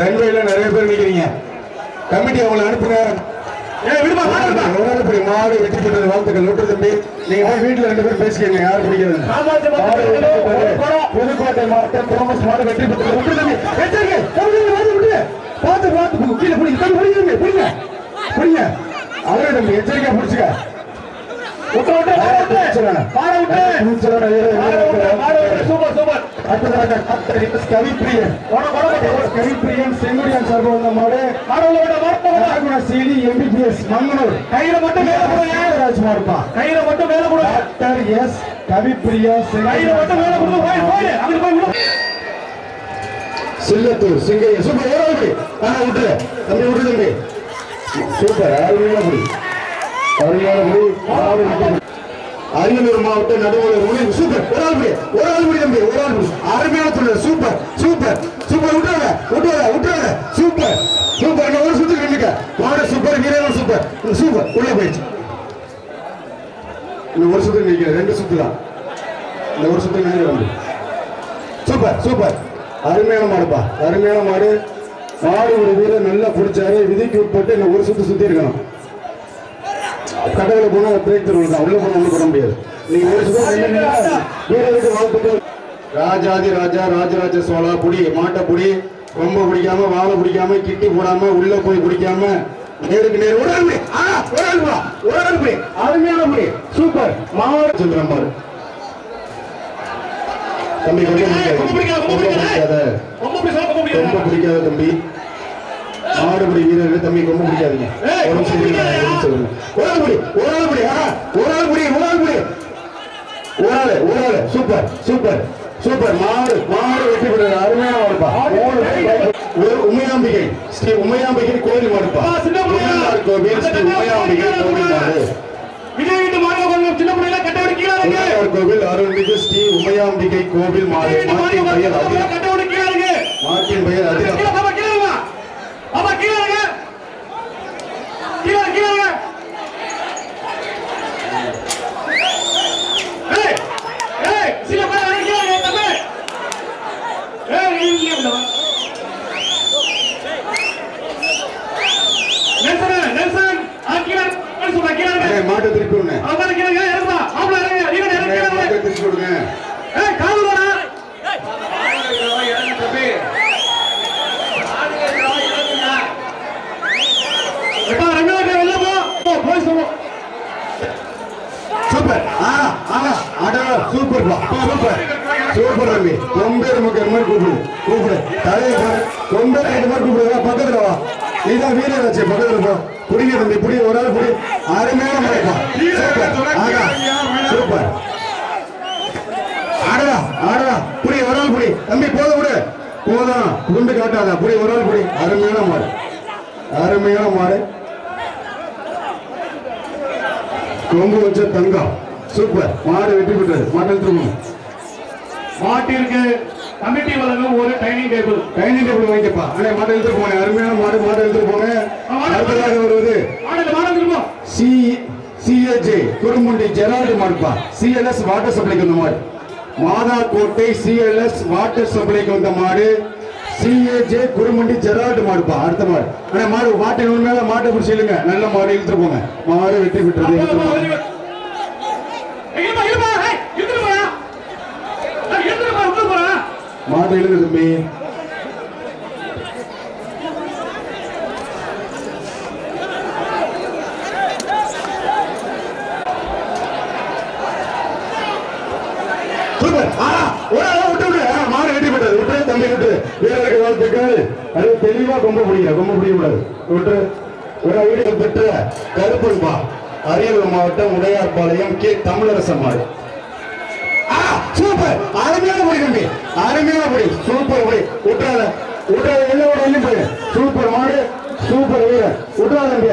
ரன்வேல நிறைய பேர் நிக்கிறீங்க. கமிட்டி அவங்களை உடனே மாடு வெற்றி பெற்றது வாழ்த்துக்கள். விட்டு தம்பி நீங்க போய் வீட்டுல ரெண்டு பேரும் பேசிக்கங்க யார் பிடிக்கிறது. புதுக்கோட்டை மாவட்டம் தோமஸ் மாடு வெற்றி பெற்றது விட்டு தம்பி. பார்த்து பார்த்து. கீழே பிடிங்க பிடிங்க. பிடிங்க. அவரே தம்பி எச்சரிக்கையா பிடிச்சுக்க. செங்குடியான் சார்பு வந்த மாடு சீலி எம்பிபிஎஸ் மங்கனூர் கையில மட்டும் மேல கொடுங்க. ராஜ்குமார்ப்பா கையில மட்டும் மேல கொடுங்க. டாக்டர் எஸ் கவிப்பிரியா கையில மட்டும் மேல கொடுங்க. போய் போய். அங்க போய் விடு. சில்லத்தூர் சிங்கைய சூப்பர். விட்டு தம்பி. விட்டு தம்பி சூப்பர். அரியலூர் மாவட்டம் நடுவர் மொழி சூப்பர். ஒரு ஆள் ஒரு ஆள் புடி தம்பி. ஒரு ஆள் அருமையான சூப்பர். சூப்பர். சூப்பர். விட்டுறாங்க விட்டுறாங்க விட்டுறாங்க சூப்பர். சூப்பர். ஒரு சுத்தி நின்றுக்க மாடு சூப்பர். வீரர் சூப்பர். சூப்பர். உள்ள போயிடுச்சு. இந்த ஒரு சுத்துக்கு நிற்கிறேன் ரெண்டு சுத்து தான். இந்த ஒரு சுத்துக்கு நினைக்கிறேன் சூப்பர். சூப்பர். அருமையான மாடுப்பா. அருமையான மாடு. மாடு ஒரு வீரர் நல்லா பிடிச்சாரு. விதிக்கு உட்பட்டு இந்த ஒரு சுத்து சுத்தி இருக்கணும் கடவுள போனா பிரேக் தருவோம் உள்ள போனா ஒண்ணும் பண்ண முடியாது. நீங்க ஒரு நின்னீங்கன்னா வீரருக்கு வாழ்த்துக்கள் ராஜாதி ராஜா ராஜராஜ சோழா புடி மாட்டை புடி ரொம்ப பிடிக்காம வாழை பிடிக்காம கிட்டி போடாம உள்ள போய் பிடிக்காம நேருக்கு நேர் புடி. புடி. ஆள் புடி. அருமையான புடி சூப்பர். மாவட்ட சந்திரன் பாரு. தம்பி ரொம்ப பிடிக்காத ரொம்ப பிடிக்காத தம்பி. மாடுபடி வீரர்கள் தம்பி ரொம்ப பிடிக்காதீங்க ஒரு நிமிஷம் இருங்க, ஒரு நிமிஷம் இருங்க. ஒரு ஆள் புடி ஒரு ஆள் புடி ஆ, ஒரு ஆள் புடி ஒரு ஆள் புடி ஒரு ஆளு ஒரு ஆளு சூப்பர் சூப்பர் சூப்பர். மாடு மாடு வெற்றி பெற்றது. அருமையான மாடுப்பா ஒரு உமையாம்பிகை ஸ்ரீ உமையாம்பிகை கோயில் மாடுப்பா. கோவில் ஸ்ரீ உமையாம்பிகை கோவில் மாடு. கோவில் அருள்மிகு ஸ்ரீ உமையாம்பிகை கோவில் மாடு. மாட்டின் பெயர் அதிரம் மாட்டின் பெயர் அதிரம் அண்ணே, மாட்டை திருப்பி விடுங்க அண்ணே, மாட்டை திருப்பி விடுங்க சூப்பர் ஆ ஆ அட சூப்பர் சூப்பர். சூப்பர் ரவி கொம்பேர் மக்கள் மாதிரி கூப்பிடு. கூப்பிடு. தலைவர் கொம்பேர் இந்த மாதிரி கூப்பிடு. பக்கத்துல வா. நீதான் வீரராச்சு பக்கத்துல போ. புடிங்க தம்பி புடி. ஒரு ஆள் புடி. அருமையான மழைப்பா சூப்பர். ஆகா சூப்பர். ஆடடா ஆடடா. புடி ஒரு ஆள் புடி. தம்பி போதும் விடு. போதும். குண்டு காட்டாத. புடி ஒரு ஆள் புடி. அருமையான மாடு. அருமையான மாடு. கொம்பு வச்ச தங்கம். சூப்பர். மாடு வெற்றி பெற்றது. மாட்டல் திரும்பணும் மாட்டிற்கு கமிட்டி வழங்கும் ஒரு டைனிங் டேபிள். டைனிங் டேபிள் வாங்கிப்பா அண்ணே மாட்டை எடுத்து போனேன் அருமையான மாடு மாட்டை எடுத்து போனேன் அடுத்ததாக வருவது திரும்பும் சி சிஏஜே குருமுண்டி ஜெரால்டு மாடுப்பா. சிஎல்எஸ் வாட்டர் சப்ளைக்கு வந்த மாடு. மாதா கோட்டை சிஎல்எஸ் வாட்டர் சப்ளைக்கு வந்த மாடு. சிஏஜே குருமுண்டி ஜெரால்டு மாடுப்பா. அடுத்த மாடு. அண்ணே மாடு மாட்டின் உண்மையில மாட்டை பிடிச்சி இல்லைங்க நல்ல மாடு இழுத்துட்டு போங்க. மாடு வெற்றி பெற்றது இழுத்துட்டு போங்க. இருப்பா இருப்பா ஏய், இழுத்துட்டு போடா. ஏய், இழுத்துட்டு போ, உள்ள போடா. மாடு இழுங்க தம்பி சூப்பர் ஆ ஒரு ஆளை விட்டு விடு ஆ, மாடு வெட்டி போட்டது விட்டு தம்பி விட்டு வீரருக்கு வாழ்த்துக்கள். அது தெளிவா கொம்ப பிடிக்க கொம்ப பிடிக்க கூடாது. விட்டு. ஒரு வீடியோ பெற்ற கருப்பன்பா அரியலூர் மாவட்டம் உடையார்பாளையம் கே. தமிழரசன் மாடு. சூப்பர். அருமையான படி தம்பி. அருமையான படி சூப்பர் படி விட்டுறாத விட்டுறாத எல்லாம் விட எல்லாம் போய் சூப்பர் மாடு. சூப்பர் வீரர். விட்டுறாத தம்பி.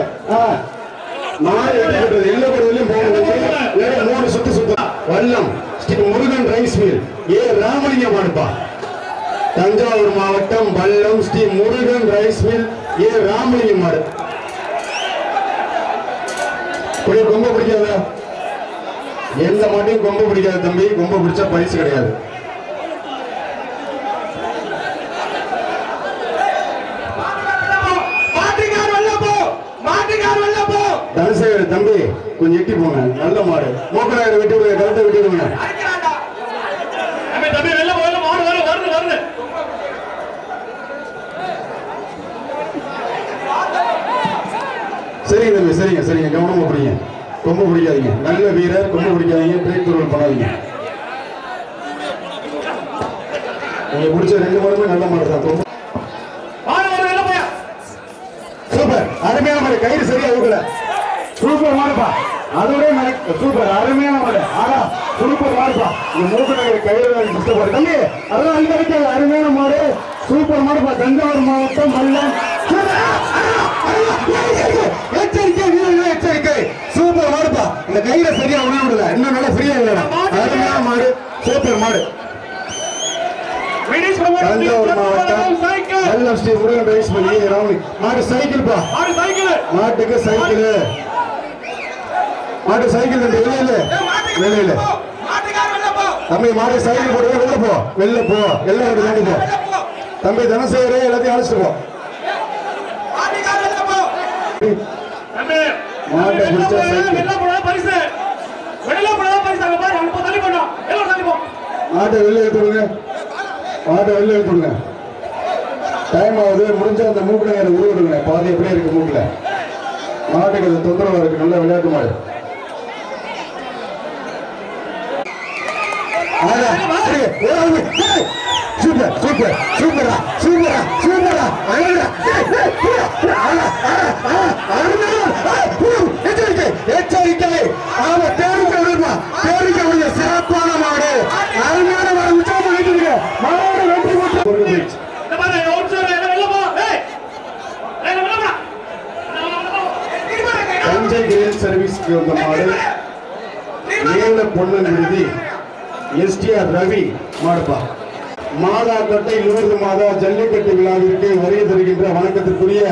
மாடு எடுத்துக்கிட்டது எல்லாம் கூட எல்லாம் போகணும் மூணு சுத்து சுத்து. Vallam Sri Murugan rice mill. A Ramalingam மாடுப்பா. தஞ்சாவூர் மாவட்டம் Vallam Sri Murugan rice mill. A Ramalingam மாடு. ரொம்ப பிடிக்காதா. எந்த மாட்டையும் கொம்பு பிடிக்காது தம்பி. கொம்பு பிடிச்சா பரிசு கிடையாது. தனசேகர் தம்பி கொஞ்சம் எட்டி போங்க. நல்ல மாடு. மூக்கராயிரம் வெட்டி விடுங்க கருத்தை வெட்டி விடுங்க சரிங்க தம்பி சரிங்க சரிங்க. கவனமா பிடிங்க. கொம்பு பிடிக்காதீங்க. நல்ல வீரர் கொம்பு பிடிக்காதீங்க. பிரேக் துருவல் பண்ணாதீங்க. உங்களுக்கு பிடிச்ச ரெண்டு மாடுமே நல்ல மாடு தான். கொம்பு. மாடு வரும் வெளில போயா சூப்பர். அருமையான மாடு கயிறு சரியா ஊக்கல சூப்பர் மாடுப்பா. அதோட சூப்பர். அருமையான மாடு ஆனா சூப்பர் மாடுப்பா. இந்த மூக்கு நகர் கயிறு கஷ்டப்படு தம்பி அதெல்லாம் அங்க அருமையான மாடு. சூப்பர் மாடுப்பா. தஞ்சாவூர் மாவட்டம் மல்லம் எச்சரிக்கை வீரர்கள் எச்சரிக்கை சூப்பர் மாடுப்பா இந்த கயிறை சரியா உணவு விடல இன்னும் நல்லா ஃப்ரீயா இல்லடா அருமையான மாடு சூப்பர் மாடு. தஞ்சாவூர் மாவட்டம் சைக்கிள் மல்லம் ஸ்ரீ முருகன் ரைஸ் பண்ணி ராமணி மாடு சைக்கிள் மாட்டுக்கு சைக்கிள் மாட்டு சைக்கிள் வெளியில வெளியில வெளில போ. தம்பி மாட்டு சைக்கிள் போட்டு வெளில போ. வெளில போ. எல்லாம் விட்டு தாண்டி போ. தம்பி தனசேகரே எல்லாத்தையும் அழைச்சிட்டு போ. போ. மாட்டை பிடிச்சா சைக்கிள். வெளில போனா பரிசு வெளில போனா பரிசு அங்க பாரு அங்க போ, தள்ளி போடணும் எல்லாம் தள்ளி போ மாட்டை வெளில எடுத்து விடுங்க. மாட்டை வெளில எடுத்து டைம் ஆகுது. முடிஞ்ச அந்த மூக்கில் எனக்கு உருவிடுங்க பாதி எப்படியே இருக்கு மூக்கில். மாட்டுக்கு அது தொந்தரவாக இருக்கு. நல்ல விளையாட்டு மாடு. சூப்பர் சூப்பர் சூப்பரா சூப்பரா சூப்பரா ஏய், ஏய், புரியா, புரியா, ஆடா, ஆடா, ஆடா, அருமையா, ஏய், புரியா, எச்சரிக்கை எச்சரிக்கை ஆமா தேடிக்க விடுமா தேடிக்க விடுங்க சிறப்பான மாடு அருமையான மாடு உற்சாகம் வைத்துருங்க மாடு வெற்றி பெற்று கொண்டு போயிடுச்சு இந்த பாரு அவுட் சைடு எல்லாம் வெளில போ ஏய் ஏய் வெளில போடா தஞ்சை கிரேன் சர்வீஸ்க்கு வந்த மாடு நீல பொன்னன் விருதி எஸ்டிஆர் ரவி மாடுப்பா. மாதா கட்டை நூறு மாதா ஜல்லிக்கட்டு விழாவிற்கு வருகை தருகின்ற வணக்கத்திற்குரிய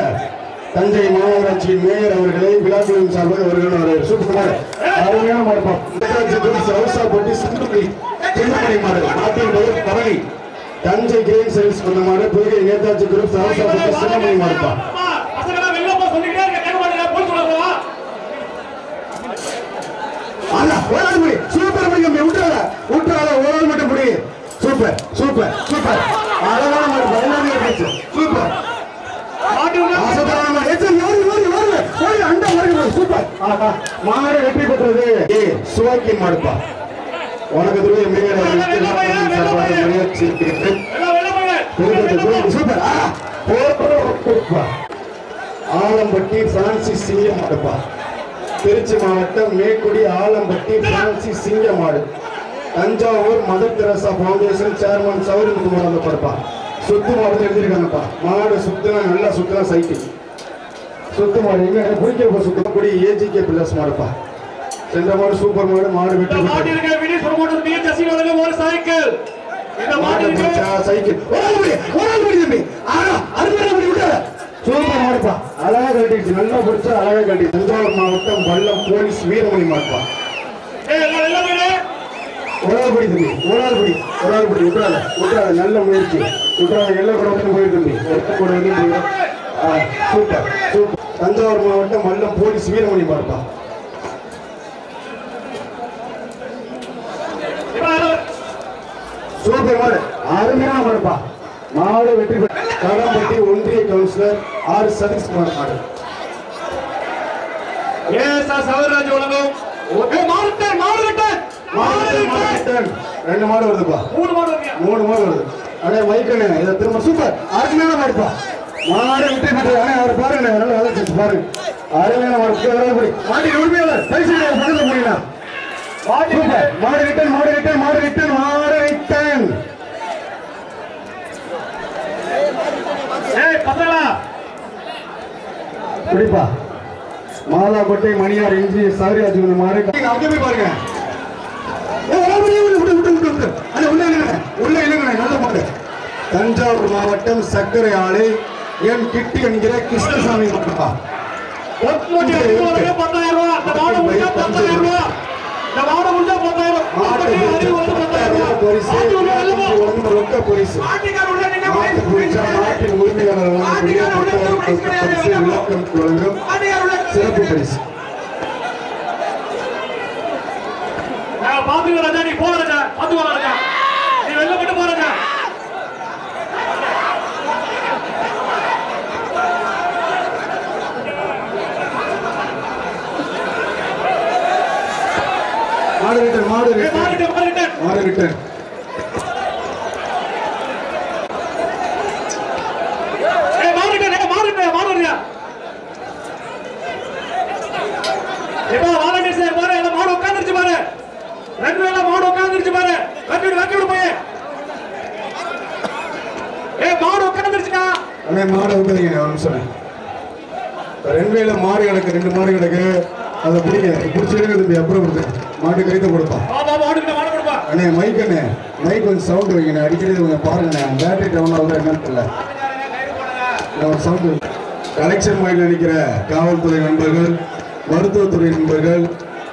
தஞ்சை மாநகராட்சியின் மேயர் அவர்களை விழாக்குழுவின் சார்பாக வருகிற ஒரு சூப்பர். அருமையான மாடுப்பா. சவுசா போட்டி சிந்துக்குடி திருமணி மாடு. நாட்டின் பெயர் பழனி தஞ்சை கிரேன் சர்வீஸ் கொண்ட புதுகை நேதாஜி குரூப் சவுசா போட்டி சிந்துமணி மாடுப்பா. அண்ணா, ஒரு முடி தம்பி. விட்டுறாத. விட்டுறாத. ஒரு ஆள் மட்டும் முடி. சூப்பர் சூப்பர் சூப்பர் அழகான மாடு பதினாறு பேச்சு சூப்பர் மாடு. வெற்றி பெற்றது சுவாக்கி மாடுப்பா உனக்கு புதுக்கோட்டை துருவ சூப்பர். ஆலம்பட்டி பிரான்சிஸ் சிங்கம் மாடுப்பா திருச்சி மாவட்டம் மேக்குடி ஆலம்பட்டி பிரான்சிஸ் சிங்க மாடு Thanjavur Mother Teresa foundation chairman Sowri Muthumar அந்த படுப்பா. சுத்து மாடு எழுதியிருக்காங்கப்பா. மாடு சுத்துனா நல்லா சுத்துனா சைக்கிள் சுத்து மாடு எங்க குடிக்க சுத்தப்படி ஏஜிகே பில்லர்ஸ் மாடுப்பா. சென்ற மாடு சூப்பர் மாடு மாடு வெற்றி ஒரு சைக்கிள் சைக்கிள் ஒரு ஆள் தம்பி. ஆனா, அருமையான. சூப்பர் மாடுப்பா அழகா கட்டிடுச்சு. நல்லா பிடிச்சா அழகா கட்டி தஞ்சாவூர் மாவட்டம் வல்லம் போலீஸ் வீரமணி மாடுப்பா ஏய் எல்லாம் வெளில போங்க ஒரு ஆள் பிடி தம்பி. ஒரு ஆள் பிடி ஒரு ஆள் பிடி விட்டுறாத விட்டுறாத நல்ல முயற்சி. விட்டுறாத எல்லா கூட வந்து போயிட்டு தம்பி. ஒத்த கூட வந்து போயிடும் சூப்பர். சூப்பர். தஞ்சாவூர் மாவட்டம் வல்லம் போலீஸ் வீரமணி யாரும் சூப்பர். மாடு அருமையான மாடுப்பா மாடு வெற்றி பெற்ற கடம்பட்டி ஒன்றிய கவுன்சிலர் ஆர் சதீஷ்குமார் மாடு ஏஸ் ஆர் சவராஜ் வழங்கும். ஏய் மாறுட்டேன் மாறுட்டேன் மாறுட்டேன் ரெண்டு மாடு வருதுப்பா. மூணு மாடு மூணு மாடு வருது. அடே மைக்கண்ணே இதை திரும்ப சூப்பர். அருமையான மாடுப்பா. மாடு விட்டு விட்டு அண்ணே அவர் பாருங்க நல்லா வளர்ச்சி பாருங்க. அருமையான மாடு கீழே வர முடி உரிமையாளர் பரிசு பக்கத்துல சூப்பர். மாடு ரிட்டன் மாடு ரிட்டன் மாடு ரிட்டன் மாடு ரிட்டன் ஏய் பசங்களா குடிப்பா மாலாக்கோட்டை மணியார் இஞ்சி சாரிராஜ் இந்த மாடு நீங்க அங்கே போய் பாருங்க ஏய், வர முடியும், விடு, விடு, விடு, விடு, விடு. அண்ணே, உள்ள இல்லைங்கண்ணே, உள்ள இல்லைங்கண்ணே, நல்ல மாடு. தஞ்சாவூர் மாவட்டம் சர்க்கரை ஆலை என் கிட்டி என்கிற கிருஷ்ணசாமி மாடுப்பா ஒட்டுமொத்த எடுத்து வரவே பத்தாயிரம் ரூபாய் இந்த மாடு முடிஞ்சா பத்தாயிரம் ரூபாய் இந்த மாடு முடிஞ்சா பத்தாயிரம் மாட்டு மாட்டுக்கு பிடிச்ச அறிவு வந்து பத்தாயிரம் பத்தாயிரம் ரூபாய் பரிசு பரிசு Now, Bobby Rajani, four அண்ணே மாடை விட்டுறீங்க ஒரு நிமிஷம் ரெண்டு வேல மாடு கிடக்கு ரெண்டு மாடு கிடக்கு அதை பிடிங்க. பிடிச்சிருக்க தம்பி அப்புறம் கொடுத்து மாட்டு கைத்த கொடுப்பான் அண்ணே மைக் அண்ணே. மைக் கொஞ்சம் சவுண்ட் வைங்கண்ணே அடிக்கடி கொஞ்சம் பாருங்கண்ணே. பேட்டரி டவுன் ஆகுது என்னன்னு தெரியல. நான் சவுண்ட் கலெக்ஷன் மைண்டில் நிற்கிற காவல்துறை நண்பர்கள் மருத்துவத்துறை நண்பர்கள்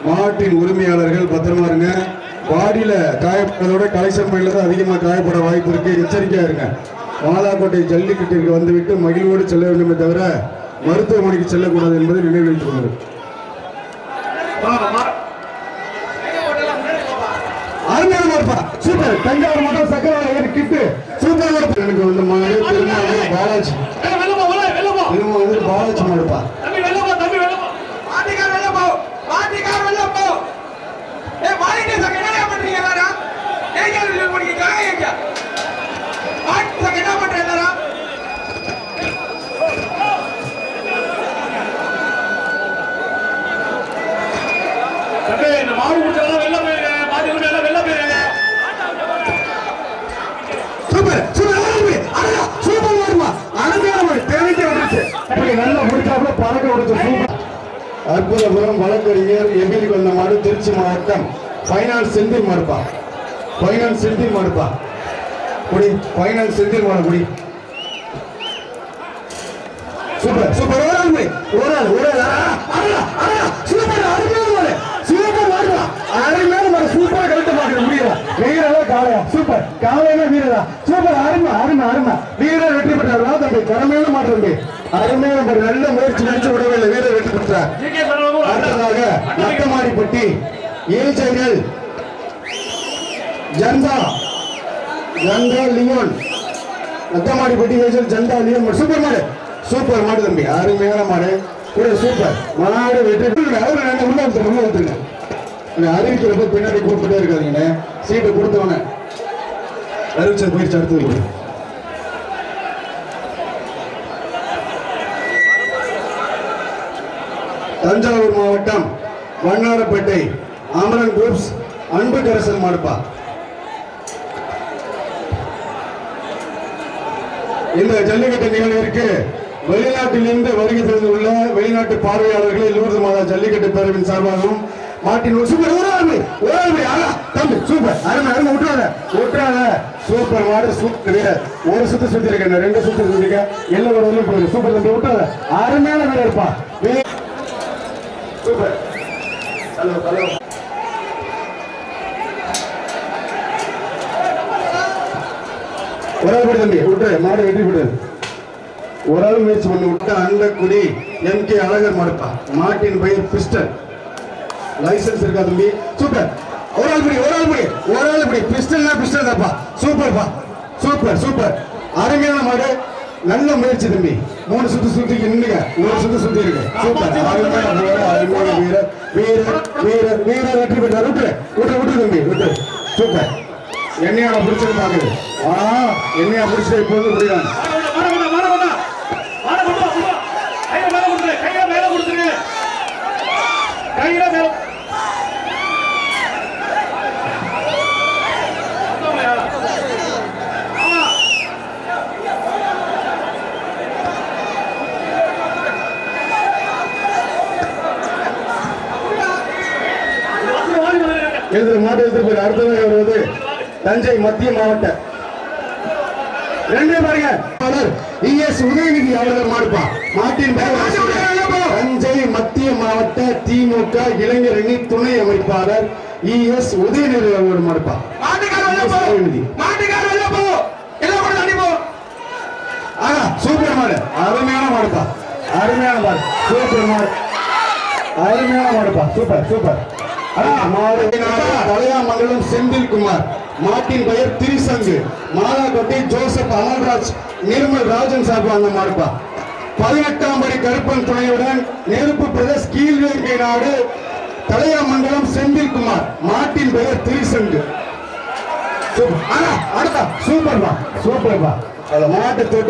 மாட்டின் உரிமையாளர்கள் பத்திரமா இருங்க. பாடியில் காயப்படுறதோட கலெக்ஷன் மைண்டில் தான் அதிகமாக காயப்பட வாய்ப்பு இருக்கு. எச்சரிக்கையா இருங்க. மாலாக்கோட்டை ஜல்லிக்கட்டிற்கு வந்துவிட்டு மகிழ்வோடு செல்ல வேண்டுமே தவிர மருத்துவமனைக்கு செல்லக்கூடாது என்பதை நினைவில் மார்பா சூப்பர். தஞ்சாவூர் மட்டும் சக்கரவாளி ஏறி கிட்டு. சூப்பர் எனக்கு வந்து பாலாஜி. பாலாஜி மாடுப்பா தம்பி வெளில போ தம்பி வெளில போ மாட்டிக்கார வெளில போ மாட்டிக்கார வெளில போ ஏய் மாட்டிக்க சங்க என்ன பண்றீங்க எல்லாரும் ஏங்க வெளில போறீங்க காங்க ஏங்க மாட்டி சங்க என்ன பண்றீங்க எல்லாரும் தம்பி இந்த மாடு முடிச்சதெல்லாம் வெளில போயிருங்க மாடு விட்டு எல்லாம் வெளில போயிருங்க சூப்பர் சூப்பர் அருமை அழகா சூப்பர் மாடுமா அருமையான மாடு தேவைக்கு வந்துருச்சு இப்படி நல்லா முடிச்சாப்புல பறக்க விடுச்சு சூப்பர் அற்புதபுரம் வழக்கறிஞர் எபிலிக்கு வந்த மாடு திருச்சி மாவட்டம் ஃபைனான்ஸ் செந்தில் மாடுப்பா ஃபைனான்ஸ் செந்தில் மாடுப்பா குடி ஃபைனான்ஸ் செந்தில் மாடு குடி. Super super. ஒரு ஆள் போய் ஒரு ஆள் ஒரு ஆள். ஆ, அடடா, சூப்பர் அருமையான மாடு சூப்பர் மாடுடா அருமையான மாடு சூப்பரா கழுத்த மாடு முடியல வீரரா காளையா. சூப்பர். காளையா வீரரா. சூப்பர் அருமை அருமை அருமை. வீரர் வெற்றி பெற்றார். தம்பி கடமையான மாடு தம்பி. அருமையான மாடு நல்ல முயற்சி நடிச்சு விடவே இல்லை வீரர் வெற்றி பெற்றார். அடுத்ததாக நத்தமாடிப்பட்டி ஏஜைகள் ஜந்தா ஜந்தா லியோன். நத்தமாடிப்பட்டி ஏஜல் ஜந்தா லியோன். சூப்பர் மாடு. சூப்பர் மாடு தம்பி. அருமையான மாடு. கூட சூப்பர். மாடு வெற்றி அவரு நான் உள்ள வந்துருங்க உள்ள வந்துருங்க அறிவிக்கிறப்ப பின்னாடி கூப்பிட்டே இருக்காதீங்கண்ணே. சீட்டு கொடுத்தவன. அறிவிச்சது போயிடுச்சு அடுத்தது. தஞ்சாவூர் மாவட்டம் வண்ணாரப்பேட்டை அமரன் குரூப்ஸ் அன்பு கரசன் மாடுப்பா. இந்த ஜல்லிக்கட்டு நிகழ்விற்கு வெளிநாட்டிலிருந்து வருகை தந்துள்ள வெளிநாட்டு பார்வையாளர்களை லூர்து மாதா ஜல்லிக்கட்டு பேரவின் சார்பாகவும் மாட்டின் சூப்பர் ஒரு ஆளுமை ஒரு தம்பி சூப்பர் அருமை அருமை. விட்டுறாத விட்டுறாத சூப்பர் மாடு சூப்பர் வீரர். ஒரு சுத்து சுத்தி இருக்க ரெண்டு சுத்து சுத்தி இருக்கேன் எல்லாம் ஒரு சூப்பர் தம்பி விட்டுறாத அருமையான வீரர் இருப்பா சூப்பர் ஹலோ ஹலோ ஒரு ஆள் போடு தம்பி விட்டு மாடு வெட்டி விடு. ஒரு ஆள் முயற்சி பண்ணி. விட்டு அண்டக்குடி எம் கே அழகர் மாடுப்பா. மாட்டின் பெயர் பிஸ்டல் லைசன்ஸ் இருக்கா தம்பி? சூப்பர். ஒரு ஆள் பிடி ஒரு ஆள் பிடி ஒரு ஆள் பிடி பிஸ்டல்னா பிஸ்டல் தான்ப்பா. சூப்பர்ப்பா. Super super. அருமையான மாடு. நல்ல முயற்சி தம்பி. மூணு சுத்து சுத்தி நின்னுங்க ஒரு சுத்து சுத்தி இருக்கு சூப்பர். அருமையான வீரர் அருமையான வீரர். வீரர் வீரர் வீரர் வெற்றி பெற்றார். விட்டு விட்டு விட்டு தம்பி விட்டு சூப்பர். என்னையா பிடிச்சது பாக்குது ஆ என்னையா பிடிச்சது இப்போ வந்து முடியாது மாடு கொண்டா மாடு கொண்டா மாடு கொண்டா கொண்டா கையில மேல கொடுத்துரு கையில மேல கொடுத்துரு கையில மேல ஆமா வாசல் வாடி வந்துருங்க எழுதுற மாட்டு போய் அடுத்ததாக வருவது தஞ்சை மத்திய மாவட்ட. ரெண்டே பாருங்க. இஎஸ் உதயநிதி அவர்கள் மாடுப்பா. மாட்டின். தஞ்சை மத்திய மாவட்ட திமுக இளைஞரணி துணை அமைப்பாளர் இஎஸ் உதயநிதி அவர்கள் மாடுப்பா. உதயநிதி. சூப்பர் மாடு. அருமையான மாடுப்பா. அருமையான மாடு. சூப்பர் மாடு. அருமையான மாடுப்பா. Super super. தலையாமங்கலம் செந்தில்குமார் மாட்டின் பெயர் திரிசங்கு மாலாக்கோட்டை ஜோசப் அமல்ராஜ் நிர்மல் ராஜன் சார்பு அந்த மாடுப்பா பதினெட்டாம் படி கருப்பன் துணையுடன் நெருப்பு பிரதேஷ் கீழ்வேங்கை நாடு தலையாமங்கலம் செந்தில்குமார் மாட்டின் பெயர் திரிசங்கு. சூப்பர். ஆனா, அடுத்தா சூப்பர்பா சூப்பர்பா. அந்த மாட்டை